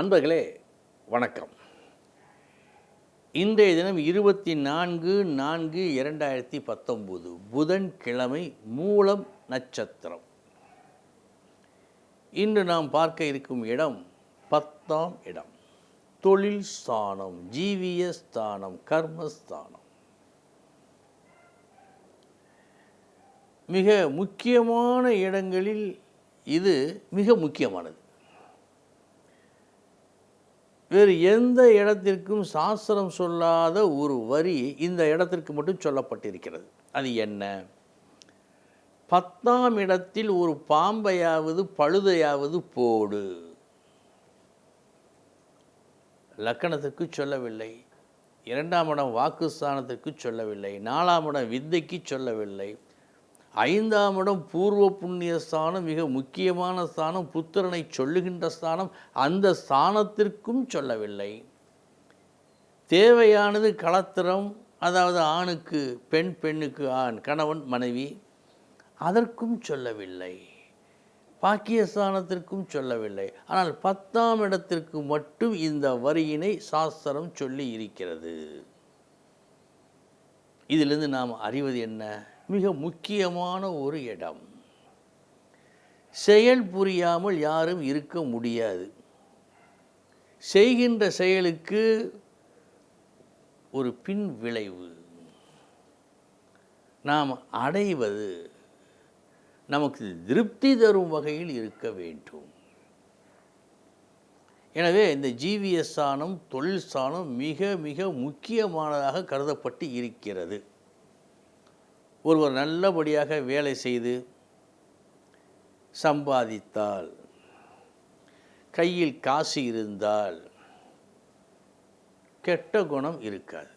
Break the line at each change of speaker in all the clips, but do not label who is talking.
அன்பர்களே வணக்கம். இன்றைய தினம் இருபத்தி நான்கு நான்கு இரண்டாயிரத்தி பத்தொம்போது புதன்கிழமை மூலம் நட்சத்திரம். இன்று நாம் பார்க்க இருக்கும் இடம் பத்தாம் இடம். தொழில் ஸ்தானம் ஜீவிய ஸ்தானம் கர்மஸ்தானம் மிக முக்கியமான இடங்களில் இது மிக முக்கியமானது. வேறு எந்த இடத்திற்கும் சாஸ்திரம் சொல்லாத ஒரு வரி இந்த இடத்திற்கு மட்டும் சொல்லப்பட்டிருக்கிறது. அது என்ன? பத்தாம் இடத்தில் ஒரு பாம்பையாவது பழுதையாவது போடு. லக்கணத்துக்கு சொல்லவில்லை. இரண்டாம் இடம் வாக்குஸ்தானத்திற்கு சொல்லவில்லை. நாலாம் இடம் வித்தைக்கு சொல்லவில்லை. ஐந்தாம் இடம் பூர்வ புண்ணிய ஸ்தானம் மிக முக்கியமான ஸ்தானம் புத்திரனை சொல்லுகின்ற ஸ்தானம் அந்த ஸ்தானத்திற்கும் சொல்லவில்லை. தேவையானது களத்திரம் அதாவது ஆணுக்கு பெண் பெண்ணுக்கு ஆண் கணவன் மனைவி அதற்கும் சொல்லவில்லை. பாக்கியஸ்தானத்திற்கும் சொல்லவில்லை. ஆனால் பத்தாம் இடத்திற்கு மட்டும் இந்த வரியினை சாஸ்திரம் சொல்லி இருக்கிறது. இதிலிருந்து நாம் அறிவது என்ன? மிக முக்கியமான ஒரு இடம். செயல் புரியாமல் யாரும் இருக்க முடியாது. செய்கின்ற செயலுக்கு ஒரு பின் விளைவு. நாம் அடைவது நமக்கு திருப்தி தரும் வகையில் இருக்க வேண்டும். எனவே இந்த ஜிவிஎஸ் சாணம் தொழில் சாணம் மிக மிக முக்கியமானதாக கருதப்பட்டு இருக்கிறது. ஒருவர் நல்லபடியாக வேலை செய்து சம்பாதித்தால் கையில் காசு இருந்தால் கெட்ட குணம் இருக்காது.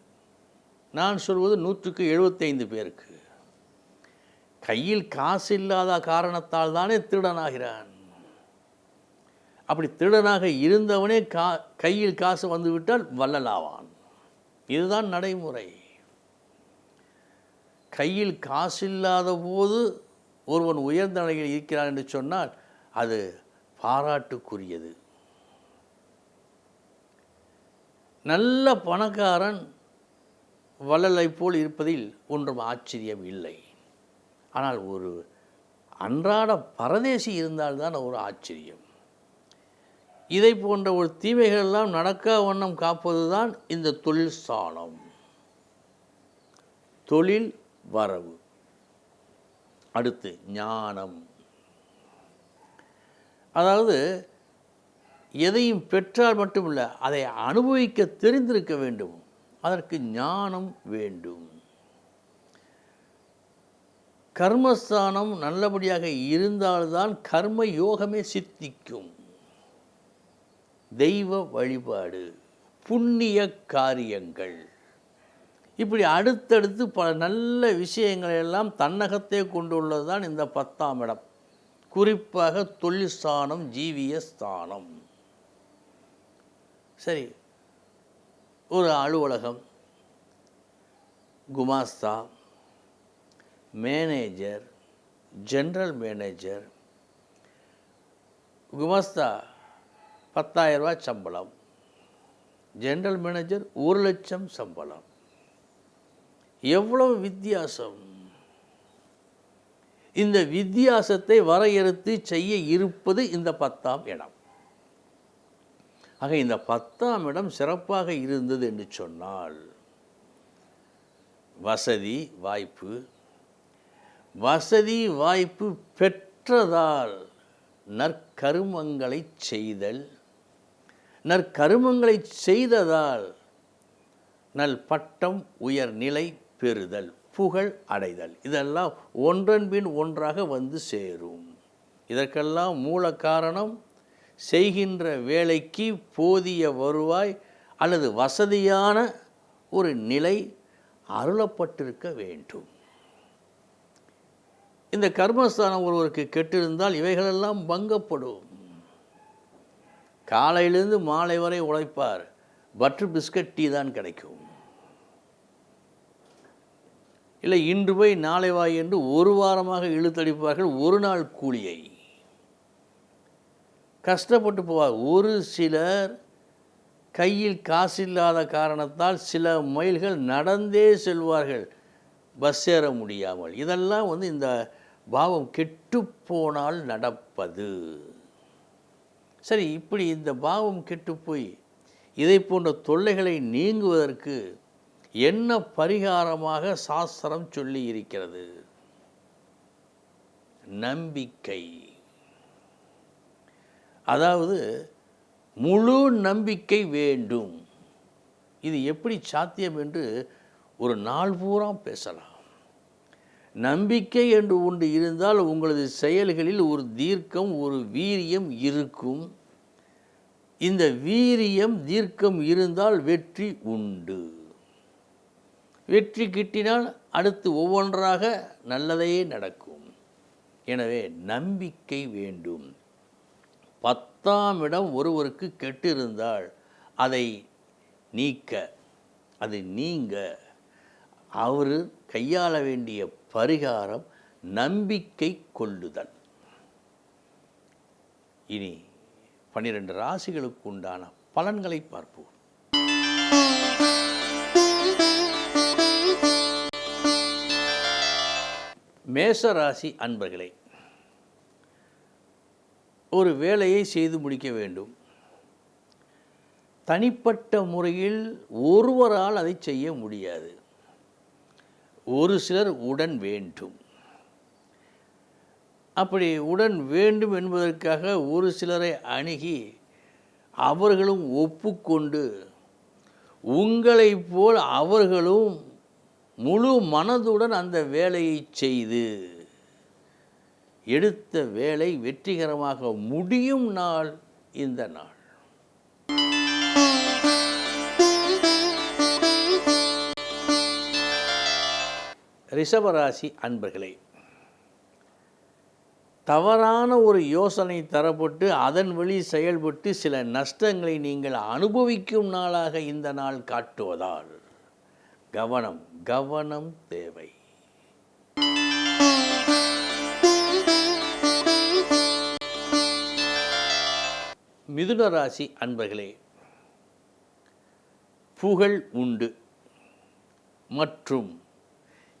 நான் சொல்வது நூற்றுக்கு எழுபத்தைந்து பேருக்கு. கையில் காசு இல்லாத காரணத்தால் தானே திருடனாகிறான். அப்படி திருடனாக இருந்தவனே கா கையில் காசு வந்துவிட்டால் வள்ளலாவான். இதுதான் நடைமுறை. கையில் காசு இல்லாத போது ஒருவன் உயர்ந்த நிலையில் இருக்கிறான் என்று சொன்னால் அது பாராட்டுக்குரியது. நல்ல பணக்காரன் வள்ளலை போல் இருப்பதில் ஒன்றும் ஆச்சரியம் இல்லை. ஆனால் ஒரு அன்றாட பரதேசி இருந்தால்தான் ஒரு ஆச்சரியம். இதை போன்ற ஒரு தீமைகளெல்லாம் நடக்கா வண்ணம் காப்பது தான் இந்த தொழில் ஸ்தானம் தொழில் வரவு. அடுத்து ஞானம். அதாவது எதையும் பெற்றால் மட்டுமில்லை அதை அனுபவிக்க தெரிந்திருக்க வேண்டும். அதற்கு ஞானம் வேண்டும். கர்மஸ்தானம் நல்லபடியாக இருந்தால்தான் கர்ம யோகமே சித்திக்கும். தெய்வ வழிபாடு புண்ணிய காரியங்கள். இப்படி அடுத்தடுத்து பல நல்ல விஷயங்களை எல்லாம் தன்னகத்தே கொண்டுள்ளது தான் இந்த பத்தாம் இடம். குறிப்பாக தொழில் ஸ்தானம் ஜீவிய ஸ்தானம். சரி ஒரு அலுவலகம் குமாஸ்தா மேனேஜர் ஜென்ரல் மேனேஜர். குமாஸ்தா பத்தாயிரரூபா சம்பளம். ஜென்ரல் மேனேஜர் ஒரு லட்சம் சம்பளம். எவ்வளவு வித்தியாசம்? இந்த வித்தியாசத்தை வரையறுத்து செய்ய இருப்பது இந்த பத்தாம் இடம். ஆக இந்த பத்தாம் இடம் சிறப்பாக இருந்தது என்று சொன்னால் வசதி வாய்ப்பு. வசதி வாய்ப்பு பெற்றதால் நற்கருமங்களை செய்தல் நற்கருமங்களை செய்ததால் நல் பட்டம் உயர்நிலை பெறுதல் புகழ் அடைதல். இதெல்லாம் ஒன்றன் பின் ஒன்றாக வந்து சேரும். இதற்கெல்லாம் மூல காரணம் செய்கின்ற வேலைக்கு போதிய வருவாய் அல்லது வசதியான ஒரு நிலை அருளப்பட்டிருக்க வேண்டும். இந்த கர்மஸ்தானம் ஒருவருக்கு கெட்டிருந்தால் இவைகளெல்லாம் பங்கப்படும். காலையிலிருந்து மாலை வரை உழைப்பார். பட்டர் பிஸ்கட் டீ தான் கிடைக்கும். இல்லை இன்று போய் நாளை வாய் என்று ஒரு வாரமாக இழுத்தடிப்பார்கள் ஒரு நாள் கூலியை. கஷ்டப்பட்டு போவார். ஒரு சிலர் கையில் காசு இல்லாத காரணத்தால் சில மைல்கள் நடந்தே செல்வார்கள். பஸ் ஏற முடியாமல். இதெல்லாம் வந்து இந்த பாவம் கெட்டுப்போனால் நடப்பது. சரி இப்படி இந்த பாவம் கெட்டுப்போய் இதை போன்ற தொல்லைகளை நீங்குவதற்கு என்ன பரிகாரமாக சாஸ்திரம் சொல்லி இருக்கிறது? நம்பிக்கை. அதாவது முழு நம்பிக்கை வேண்டும். இது எப்படி சாத்தியம் என்று ஒரு நாள் பூரா பேசலாம். நம்பிக்கை என்று ஒன்று இருந்தால் உங்களது செயல்களில் ஒரு தீர்க்கம் ஒரு வீரியம் இருக்கும். இந்த வீரியம் தீர்க்கம் இருந்தால் வெற்றி உண்டு. வெற்றி கிட்டினால் அடுத்து ஒவ்வொன்றாக நல்லதையே நடக்கும். எனவே நம்பிக்கை வேண்டும். பத்தாம் இடம் ஒருவருக்கு கெட்டிருந்தால் அதை நீக்க அது நீங்க. அவர் கையாள வேண்டிய பரிகாரம் நம்பிக்கை கொள்ளுதல். இனி பன்னிரண்டு ராசிகளுக்கு உண்டான பலன்களை பார்ப்போம். மேசராசி அன்பர்களே ஒரு வேலையை செய்து முடிக்க வேண்டும். தனிப்பட்ட முறையில் ஒருவரால் அதை செய்ய முடியாது. ஒரு சிலர் உடன் வேண்டும். அப்படி உடன் வேண்டும் என்பதற்காக ஒரு சிலரை அணுகி அவர்களும் ஒப்புக்கொண்டு உங்களைப் போல் அவர்களும் முழு மனதுடன் அந்த வேலையை செய்து எடுத்த வேலை வெற்றிகரமாக முடியும் நாள் இந்த நாள். ரிஷபராசி அன்பர்களே தவறான ஒரு யோசனை தரப்பட்டு அதன் வழி செயல்பட்டு சில நஷ்டங்களை நீங்கள் அனுபவிக்கும் நாளாக இந்த நாள் காட்டுவதால் கவனம் கவனம் தேவை. மிதுன ராசி அன்பர்களே புகழ் உண்டு. மற்றும்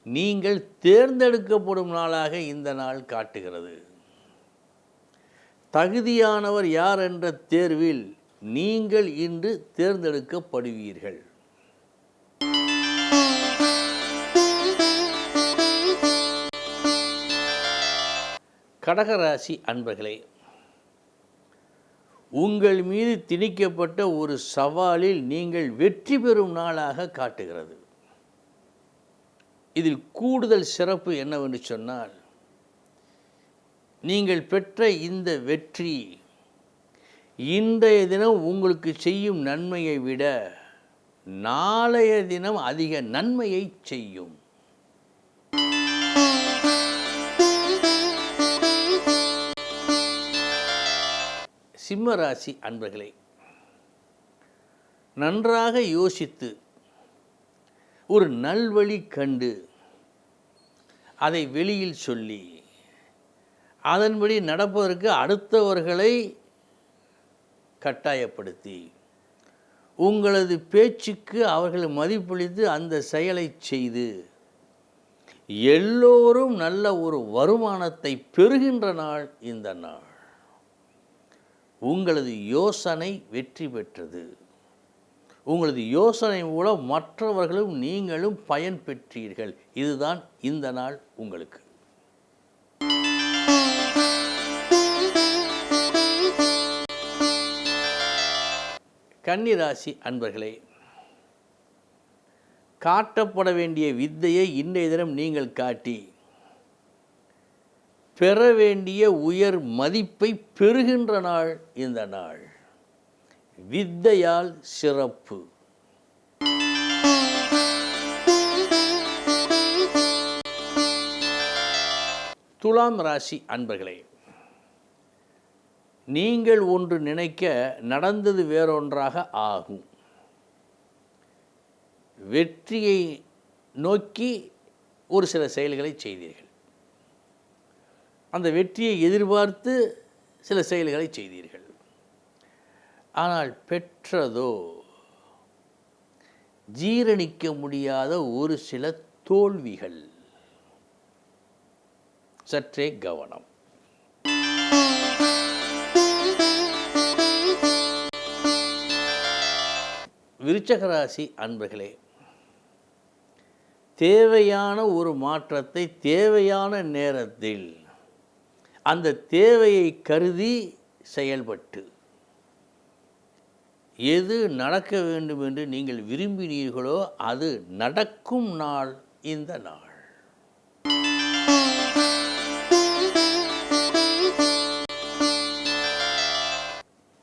நீங்கள் தேர்ந்தெடுக்கப்படும் நாளாக இந்த நாள் காட்டுகிறது. தகுதியானவர் யார் என்ற தேர்வில் நீங்கள் இன்று தேர்ந்தெடுக்கப்படுவீர்கள். கடகராசி அன்பர்களே உங்கள் மீது திணிக்கப்பட்ட ஒரு சவாலில் நீங்கள் வெற்றி பெறும் நாளாக காட்டுகிறது. இதில் கூடுதல் சிறப்பு என்னவென்று சொன்னால் நீங்கள் பெற்ற இந்த வெற்றி இன்றைய தினம் உங்களுக்கு செய்யும் நன்மையை விட நாளைய தினம் அதிக நன்மையை செய்யும். சிம்மராசி அன்பர்களே நன்றாக யோசித்து ஒரு நல்வழி கண்டு அதை வெளியில் சொல்லி அதன்படி நடப்பதற்கு அடுத்தவர்களை கட்டாயப்படுத்தி உங்களது பேச்சுக்கு அவர்கள் மதிப்பளித்து அந்த செயலை செய்து எல்லோரும் நல்ல ஒரு வருமானத்தை பெறுகின்ற நாள் இந்த நாள். உங்களது யோசனை வெற்றி பெற்றது. உங்களது யோசனை மூலம் மற்றவர்களும் நீங்களும் பயன் பெற்றீர்கள். இதுதான் இந்த நாள் உங்களுக்கு. கன்னிராசி அன்பர்களே காட்டப்பட வேண்டிய வித்தையை இன்றைய தினம் நீங்கள் காட்டி பெற வேண்டிய உயர் மதிப்பை பெறுகின்ற நாள் இந்த நாள். வித்தையால் சிறப்பு. துலாம் ராசி அன்பர்களே நீங்கள் ஒன்று நினைக்க நடந்தது வேறொன்றாக ஆகும். வெற்றியை நோக்கி ஒரு சில செயல்களை செய்தீர்கள். அந்த வெற்றியை எதிர்பார்த்து சில செயல்களை செய்தீர்கள். ஆனால் பெற்றதோ? ஜீரணிக்க முடியாத ஒரு சில தோல்விகள். சற்றே கவனம். விருச்சகராசி அன்பர்களே தேவையான ஒரு மாற்றத்தை தேவையான நேரத்தில் அந்த தேவையை கருதி செயல்பட்டு எது நடக்க வேண்டும் என்று நீங்கள் விரும்பினீர்களோ அது நடக்கும் நாள் இந்த நாள்.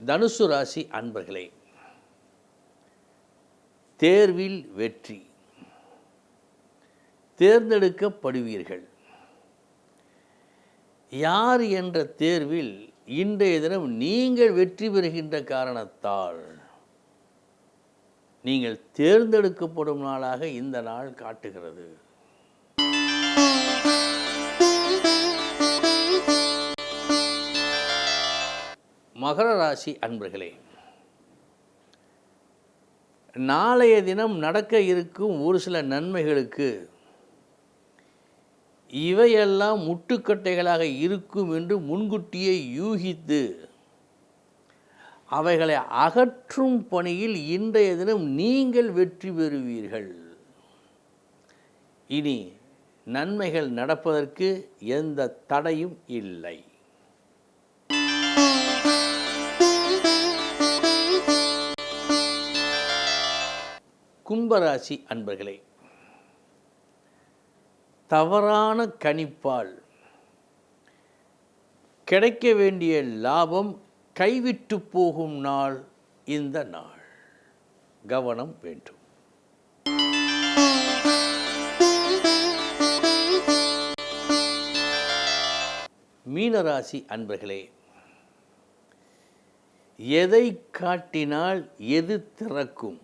தனுசு ராசி அன்பர்களே தேர்வில் வெற்றி. தேர்ந்தெடுக்கப்படுவீர்கள். யார் என்ற தேர்வில் இன்றைய தினம் நீங்கள் வெற்றி பெறுகின்ற காரணத்தால் நீங்கள் தேர்ந்தெடுக்கப்படும் நாளாக இந்த நாள் காட்டுகிறது. மகர ராசி அன்பர்களே நாளைய தினம் நடக்க இருக்கும் ஒரு சில நன்மைகளுக்கு இவையெல்லாம் முட்டுக்கட்டைகளாக இருக்கும் என்று முன்கூட்டியே யூகித்து அவைகளை அகற்றும் பணியில் இன்றைய தினம் நீங்கள் வெற்றி பெறுவீர்கள். இனி நன்மைகள் நடப்பதற்கு எந்த தடையும் இல்லை. கும்பராசி அன்பர்களே தவறான கணிப்பால் கிடைக்க வேண்டிய லாபம் கைவிட்டு போகும் நாள் இந்த நாள். கவனம் வேண்டும். மீனராசி அன்பர்களே எதை காட்டினால் எது திறக்கும்?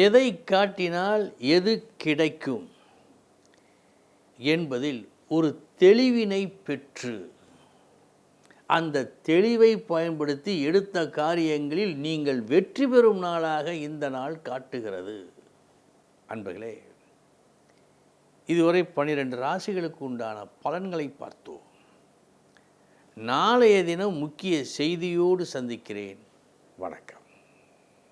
எதை காட்டினால் எது கிடைக்கும் என்பதில் ஒரு தெளிவினை பெற்று அந்த தெளிவை பயன்படுத்தி எடுத்த காரியங்களில் நீங்கள் வெற்றி பெறும் நாளாக இந்த நாள் காட்டுகிறது. அன்பர்களே இதுவரை பன்னிரெண்டு ராசிகளுக்கு உண்டான பலன்களை பார்த்தோம். நாளைய தினம் முக்கிய செய்தியோடு சந்திக்கிறேன். வணக்கம்.